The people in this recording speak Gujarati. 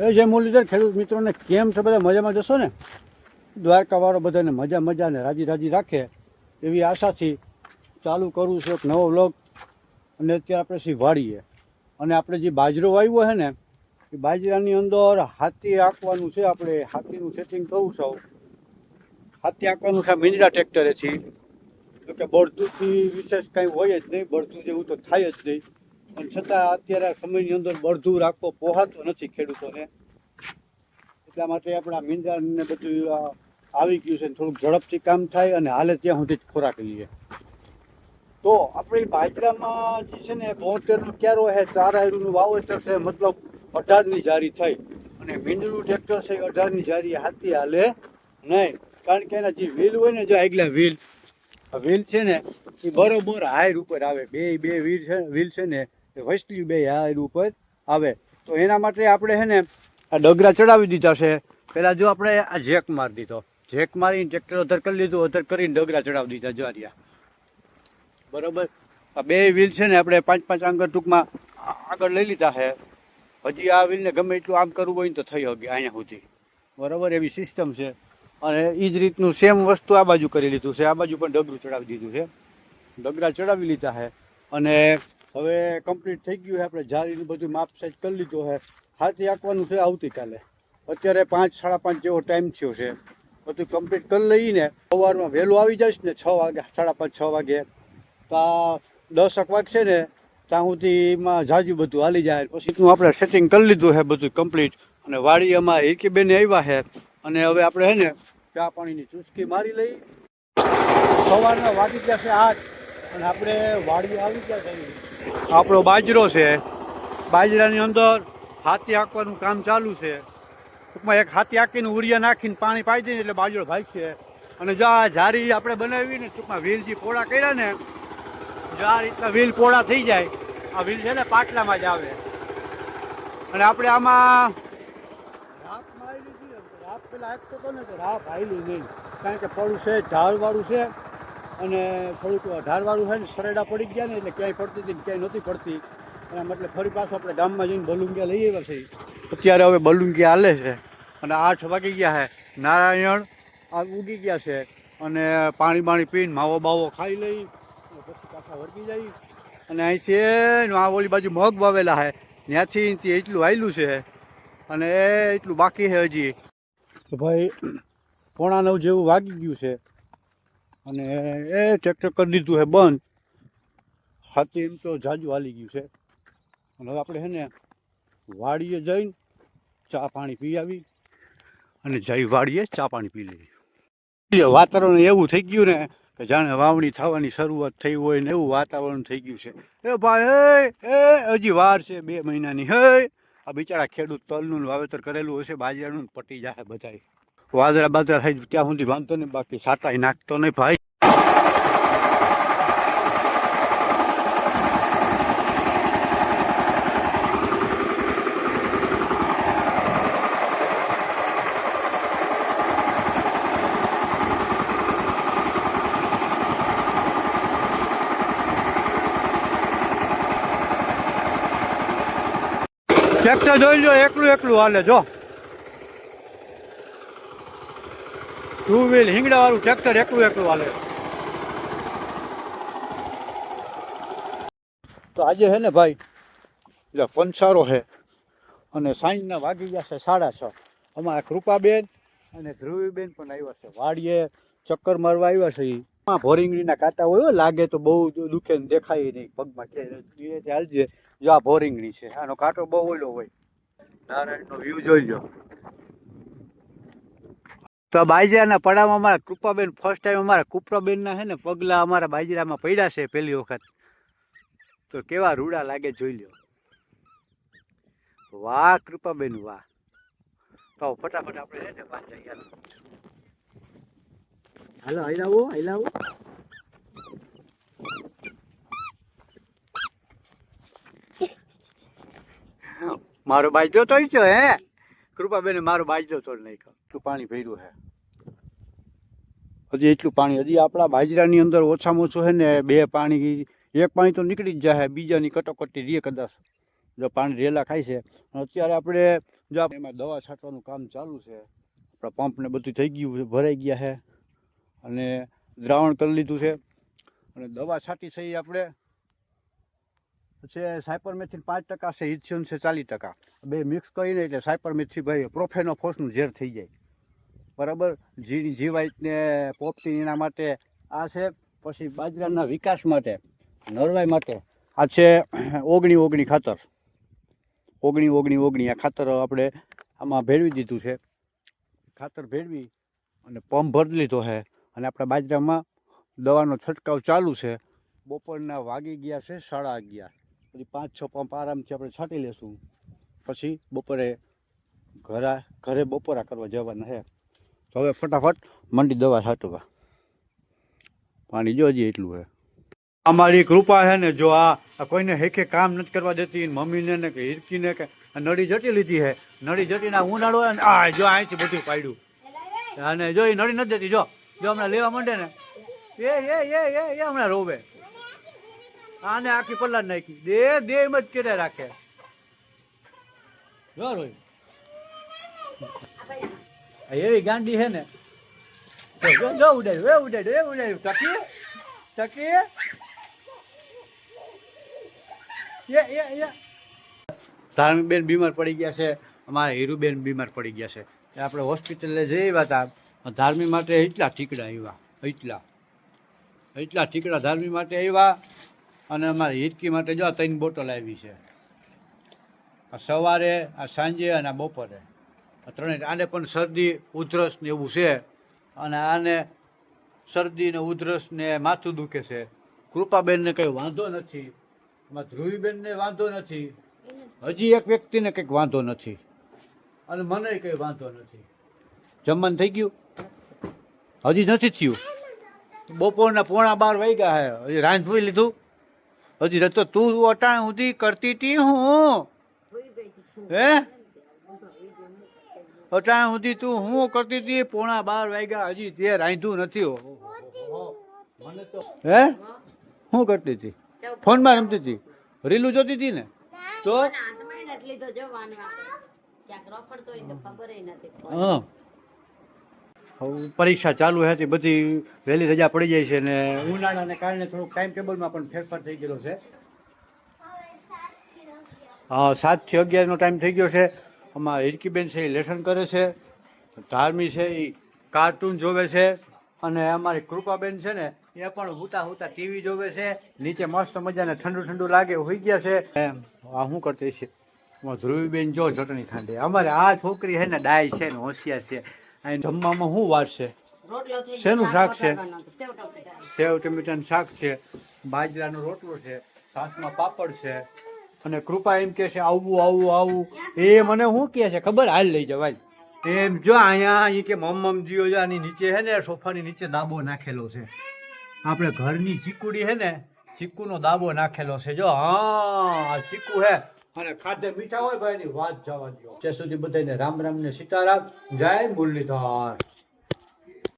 એ જય મુરલીધર ખેડૂત મિત્રોને કેમ છે બધા મજામાં જશો ને? દ્વારકાવાળો બધાને મજા મજા ને રાજી રાજી રાખે એવી આશાથી ચાલુ કરું છું એક નવો વ્લોગ. અને અત્યારે આપણે વાળીએ અને આપણે જે બાજરો વાવ્યો છે ને, એ બાજરાની અંદર હાથી આંકવાનું છે આપણે, હાથીનું સેટિંગ કરવું સૌ હાથી આંકવાનું છે મિન્દ્રા ટ્રેક્ટરેથી જોકે કે વિશેષ કાંઈ હોય જ નહીં બળતું જેવું તો થાય જ નહીં. પણ છતાં અત્યારે સમયની અંદર બળધું રાખવો પોહાતો નથી ખેડૂતોને. એટલા માટે આપણા મીંડાને બધું આવી ગયું છે થોડુંક ઝડપથી કામ થાય અને હાલે ત્યાં સુધી જ ખોરાક લઈએ. તો આપણે બાજરામાં જે છે ને બોતેરનું ક્યારો છે ચાર આયરુનું વાવેતર છે, મતલબ અઢારની જારી થઈ અને મીંડનું ટ્રેક્ટર છે અઢારની જારી હાથી હાલે નહીં. કારણ કે એના જે વ્હીલ હોય ને, જો આગલા વ્હીલ વ્હીલ છે ને એ બરોબર હાયર ઉપર આવે. બે બે વ્હીલ છે વ્હીલ છે ને એ બે બે હાયર ઉપર આવે. તો એના માટે આપણે છે ને આ ડગરા ચડાવી દીધા છે. પહેલાં જો આપણે આ જેક મારી દીધો. જેક મારીને ટ્રેક્ટર અધર કરી લીધું અધર કરીને ડગરા ચડાવી દીધા જ્વારિયા બરાબર? આ બે વ્હીલ છે ને આપણે પાંચ પાંચ આંગળ ટૂંકમાં આગળ લઈ લીધા છે. હજી આ વ્હીલને ગમે એટલું આમ કરવું હોય ને તો થઈ શકે અહીંયા સુધી. બરાબર? એવી સિસ્ટમ છે. અને એ જ રીતનું સેમ વસ્તુ આ બાજુ કરી લીધું છે. આ બાજુ પણ ડગરું ચડાવી દીધું છે. ડગરા ચડાવી લીધા છે. અને હવે કમ્પ્લીટ થઈ ગયું છે. આપણે જારીનું બધું માપ સાઈજ કરી લીધું છે. હાથી આંકવાનું છે આવતીકાલે. અત્યારે પાંચ, સાડા પાંચ જેવો ટાઈમ થયો છે. બધું કમ્પ્લીટ કરી લઈને સવારમાં વહેલું આવી જઈશ ને છ વાગે, સાડા પાંચ, છ વાગે. તો આ દસક વાગશે ને, ત્યાં સુધીમાં જાજુ બધું હાલી જાય. પછી આપણે સેટિંગ કરી લીધું છે બધું કમ્પ્લીટ અને વાડી અમારે હિરકીબેન આવ્યા છે. અને હવે આપણે છે ને ચા પાણીની ચુસ્કી મારી લઈ. સવારના વાગી ગયા આઠ. અને આપણે વાડી આવી ગયા છે આપણો બાજરો છે. બાજરાની અંદર હાથી આંકવાનું કામ ચાલુ છે. ટૂંકમાં એક હાથી આંકીને ઉરિયા નાખીને પાણી પાઈ દઈએ એટલે બાજરો ભાગશે અને જો આ જારી આપણે બનાવી ને ટૂંકમાં વ્હીલ જે પોળા કર્યા ને જો આ રીતના વ્હીલ પોળા થઈ જાય આ વ્હીલ છે ને પાટલામાં જ આવે. અને આપણે આમાં રાપ મારી લીધી રાપ પેલા એક તો ને તો રાપ આવેલી નહીં. કારણ કે પડું છે ઢાળવાળું છે. અને થોડુંક ઢાળવાળું છે ને સરેડા પડી ગયા ને એટલે ક્યાંય પડતી હતી ક્યાંય નહોતી પડતી. એના મતલબ ફરી પાછું આપણે ગામમાં જઈને બલુંગિયા લઈ આવ્યા છે અત્યારે હવે બલુંગિયા હાલે છે અને આઠ વાગી ગયા છે નારાયણ આ ઉગી ગયા છે અને પાણી બાણી પીને માવો બાવો ખાઈ લઈ પછી પાછા વળગી જાય. અને અહીંથી આ ઓલી બાજુ મગ વાવેલા છે ત્યાંથી એટલું આવેલું છે અને એ એટલું બાકી છે હજી. ભાઈ, પોણા નવ જેવું વાગી ગયું છે. અને એ ટ્રેક્ટર કરી દીધું છે, બંધ. હાથી એમ તો જાજુ હાલી ગયું છે. અને હવે આપણે છે ને વાડીએ જઈને ચા પાણી પી આવી અને જઈ વાડીએ ચા પાણી પી લઈએ. વાતાવરણ એવું થઈ ગયું ને કે જાણે વાવણી થવાની શરૂઆત થઈ હોય ને એવું વાતાવરણ થઈ ગયું છે. એ ભાઈ, એ હજી વાર છે બે મહિનાની. હે, આ બિચારા ખેડૂત તલનું વાવેતર કરેલું હશે, બાજરાનું પટી જાય બધાય. વાદળા બાદળા થઈ ત્યાં સુધી વાંધો નહીં, બાકી સાતા નાખતો નહીં ભાઈ. ટ્રેક્ટર જોઈ લો એકલું એકલું હાલે, જો. ટુ વ્હીલ હિંગડા વાળું ટ્રેક્ટર એકલું એકલું હાલે. તો આજે હે ને ભાઈ એટલે પંચારો છે અને સાંજના વાગી ગયા છે સાડા છ. અમારા કૃપાબેન અને ધ્રુવીબેન પણ આવ્યા છે. વાડીએ ચક્કર મારવા આવ્યા છે એ આમાં ભોરીંગણીના કાંટા હોય લાગે તો બહુ દુખે દેખાય નહીં. પગમાં ચાલજે જો આ ભોરિંગડી છે. આનો કાંટો બહુ ઓલો હોય. નારાયણનો વ્યૂ જોઈ લો. તો આ બાજરાના પડામાં અમારા કૃપાબેન ફર્સ્ટ ટાઈમ અમારા કૃપાબેનના છે ને પગલાં અમારા બાજરામાં પડ્યા છે પહેલી વખત. તો કેવા રૂડા લાગે જોઈ લ્યો. વાહ કૃપાબેન, વાહ. તો ફટાફટ આપણે છે ને પાછા હાલો હલાવો હલાવો મારો બાજરો તો છે, હે? કૃપાબેને મારો બાજરો તોડ નાખ્યો. એટલું પાણી ભર્યું હે. હજી એટલું પાણી, હજી આપણા બાજરાની અંદર ઓછામાં ઓછું છે ને બે પાણી, એક પાણી તો નીકળી જ જાય બીજાની કટોકટી રે કદાચ. જો પાણી રેલા ખાય છે. અત્યારે આપણે જો એમાં દવા છાંટવાનું કામ ચાલુ છે. આપણા પંપ ને બધું થઈ ગયું છે, ભરાઈ ગયા છે અને દ્રાવણ કરી લીધું છે. અને દવા છાંટી છે આપણે. છે સાયપરમેથિન પાંચ ટકા છે ઇથિયોન છે ચાલીસ ટકા. બે મિક્સ કરીને એટલે સાયપરમેથી ભાઈ પ્રોફેનો ફોસનું ઝેર થઈ જાય. બરાબર? જી જીવાય ને પોપટી એના માટે આ છે, પછી બાજરાના વિકાસ માટે, નરવાઈ માટે આ છે ઓગણી ઓગણી ખાતર. ઓગણી ઓગણી ઓગણી આ ખાતર આપણે આમાં ભેળવી દીધું છે. ખાતર ભેળવી અને પંપ ભરી લીધો છે. અને આપણા બાજરામાં દવાનો છંટકાવ ચાલુ છે. બપોરના વાગી ગયા છે, સાડા અગિયાર. પછી પાંચ છ પંપ આરામથી આપણે છાંટી લેશું. પછી બપોરે ઘરે ઘરે બપોરા કરવા જવાના છે તો હવે ફટાફટ મંડી દવા છાંટવા. પાણી જો હજી એટલું હે. અમારી કૃપા છે ને જો આ કોઈને હેખે કામ નથી કરવા દેતી મમ્મીને ને કે હિરકીને કે નળી જટી લીધી હે. નળી જટીને આ ઉનાળો ને આ જો અહીંથી બધું પાડ્યું. અને જો એ નળી નથી દેતી, જો જો હમણાં લેવા માંડે ને. એ એ એ એ હમણાં રોવે. આને આખી પલ્લા નાખી. દે દે એમ જ કરે રાખે. જો રોય એવી ગાંડી હે ને. જો, ઉડાડ્યું એ ઉડાડ્યું એ ઉડાડ્યું. ટકી ટકી. એ એ એ. ધાર્મિક બેન બીમાર પડી ગયા છે. અમારા હીરુબેન બીમાર પડી ગયા છે. આપણે હોસ્પિટલે જઈ હતા ધાર્મી માટે એટલા ઠીકડા આવ્યા. એટલા. એટલા ઠીકડા ધાર્મી માટે આવ્યા. અને અમારી હિચકી માટે જો ત્રણ બોટલ આવી છે. આ સવારે, આ સાંજે અને આ બપોરે. આ ત્રણેય, આને પણ શરદી, ઉધરસ ને એવું છે. અને આને શરદી ને ઉધરસ ને માથું દુખે છે. કૃપાબેનને કંઈ વાંધો નથી. એમાં ધ્રુવીબેનને વાંધો નથી. હજી એક વ્યક્તિને કંઈક વાંધો નથી. અને મને કંઈ વાંધો નથી. જમવાનું થઈ ગયું? હજી નથી થયું? બપોરના પોણા બાર વાગ્યા હે. હજી રાંધવી લીધું? હજી તો તું અટાણ સુધી કરતી હતી હું. હે? અટાણ સુધી તું હું કરતી હતી પોણા બાર વાગ્યા હજી તે રાંધ્યું નથી હો. હે? શું કરતી હતી ફોનમાં રમતી હતી રીલું જોતી હતી ને? તો? હા. પરીક્ષા ચાલુ હતી બધી વહેલી રજા પડી જાય છે ને ઉનાળાને કારણે થોડુંક ટાઈમ ટેબલમાં પણ ફેરફાર થઈ ગયેલો છે. હા સાતથી અગિયારનો ટાઈમ થઈ ગયો છે. આમાં હિરકીબેન છે, એ લેસન કરે છે. ધાર્મી છે, એ કાર્ટૂન જોવે છે. અને અમારી કૃપાબેન છે ને, એ પણ હુતા હુતા ટીવી જોવે છે. નીચે મસ્ત મજાને ઠંડુ ઠંડુ લાગે, હોઈ ગયા છે. આ શું કરતી છે ધ્રુવીબેન જો ચટણી ખાંડે. અમારે આ છોકરી છે ને, ડાય છે ને, હોશિયાર છે. અહીં જમવામાં શું વાર છે? શેનું શાક છે? સેવ ટમેટાનું શાક છે બાજરાનો રોટલો છે સાસમાં પાપડ છે અને કૃપા એમ કે છે આવવું આવવું આવું. એ મને શું કહે છે? ખબર? હાલ લઈ જવાય એમ જો અહીંયા અહીં કે મમ્મમ જીઓ જો આની નીચે છે ને સોફાની નીચે દાબો નાખેલો છે. આપણે ઘરની ચીકુડી છે ને ચીકુનો દાબો નાખેલો છે. જો હા ચીકુ હે. અને ખાધે મીઠા હોય ભાઈ ની વાત જવા દો ત્યાં સુધી બધાને રામ રામ ને સીતારામ. જય મુરલીધર.